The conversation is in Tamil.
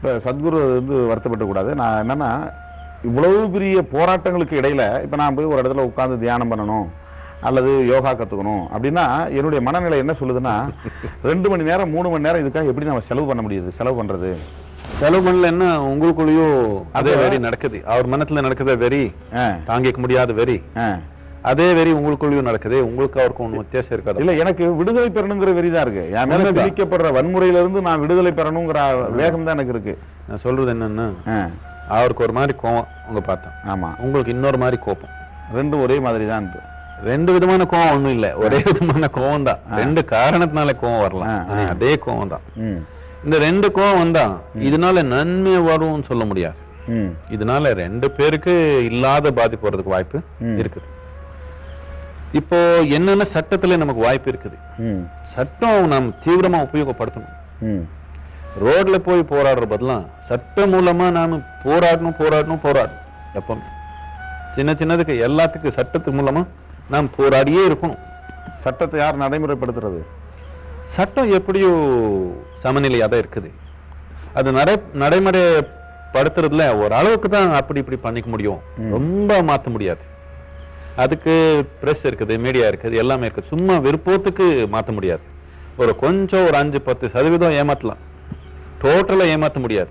இப்போ சத்குரு வந்து வருத்தப்படக்கூடாது நான் என்னன்னா இவ்வளவு பெரிய போராட்டங்களுக்கு இடையில இப்போ நான் போய் ஒரு இடத்துல உட்காந்து தியானம் பண்ணணும் அல்லது யோகா கற்றுக்கணும் அப்படின்னா என்னுடைய மனநிலை என்ன சொல்லுதுன்னா ரெண்டு மணி நேரம் மூணு மணி நேரம் இதுக்காக எப்படி நம்ம செலவு பண்ண முடியுது? செலவு பண்ணுறது செலவு பண்ணலன்னா உங்களுக்குள்ளேயும் அதே வெறி நடக்குது. அவர் மனத்துல நடக்குதே வெறி ஆ. தாங்கிக்க முடியாத வெறி. ஆ. அதே வெறி உங்களுக்குள்ளேயும் நடக்குது உங்களுக்கு அவருக்கும் ஒன்றும் வித்தியாசம் இருக்காது? இல்ல எனக்கு விடுதலை பெறணுங்கிற வெறி தான் இருக்கு. என் மேல. திணிக்கப்படுற வன்முறையில இருந்து நான் விடுதலை பெறணுங்கிற வேகம் தான் எனக்கு இருக்கு. நான் சொல்றது என்னன்னா அவருக்கு ஒரு மாதிரி கோவம் உங்க பார்த்தேன் ஆமா. உங்களுக்கு இன்னொரு மாதிரி கோபம். ரெண்டும் ஒரே மாதிரி தான் இருக்கு. ரெண்டு விதமான கோவம் ஒண்ணும் இல்ல ஒரே விதமான கோவம் தான் ரெண்டு காரணத்தினால கோவம் வரலாம். அதே கோவம் தான் இந்த ரெண்டு கோவம் வந்தா இதனால நன்மை வரும்னு சொல்ல முடியாது. இதனால ரெண்டு பேருக்கு இல்லாத பாதிப்பு வர்றதுக்கு வாய்ப்பு இருக்குது. இப்போ என்னென்ன சட்டத்துல நமக்கு வாய்ப்பு இருக்குது? சட்டம் நாம் தீவிரமா உபயோகப்படுத்தணும். ரோட்ல போய் போராடுற பதிலா சட்டம் மூலமா நாம போராடணும் போராடணும் போராடணும். எப்பவுமே. சின்ன சின்னதுக்கு எல்லாத்துக்கும் சட்டத்து மூலமா நாம் போராடியே இருக்கணும். சட்டத்தை யார் நடைமுறைப்படுத்துறது? சட்டம் எப்படியோ சமநிலையா தான் இருக்குது. அது நடை நடைமுறைப்படுத்துறதுல ஒரு அளவுக்கு தான் அப்படி இப்படி பண்ணிக்க முடியும். ரொம்ப மாத்த முடியாது. அதுக்கு ப்ரெஸ் இருக்குது மீடியா இருக்குது எல்லாமே இருக்குது. சும்மா விருப்பத்துக்கு மாற்ற முடியாது. ஒரு கொஞ்சம் ஒரு அஞ்சு பத்து சதவீதம் ஏமாற்றலாம் டோட்டலாக ஏமாற்ற முடியாது.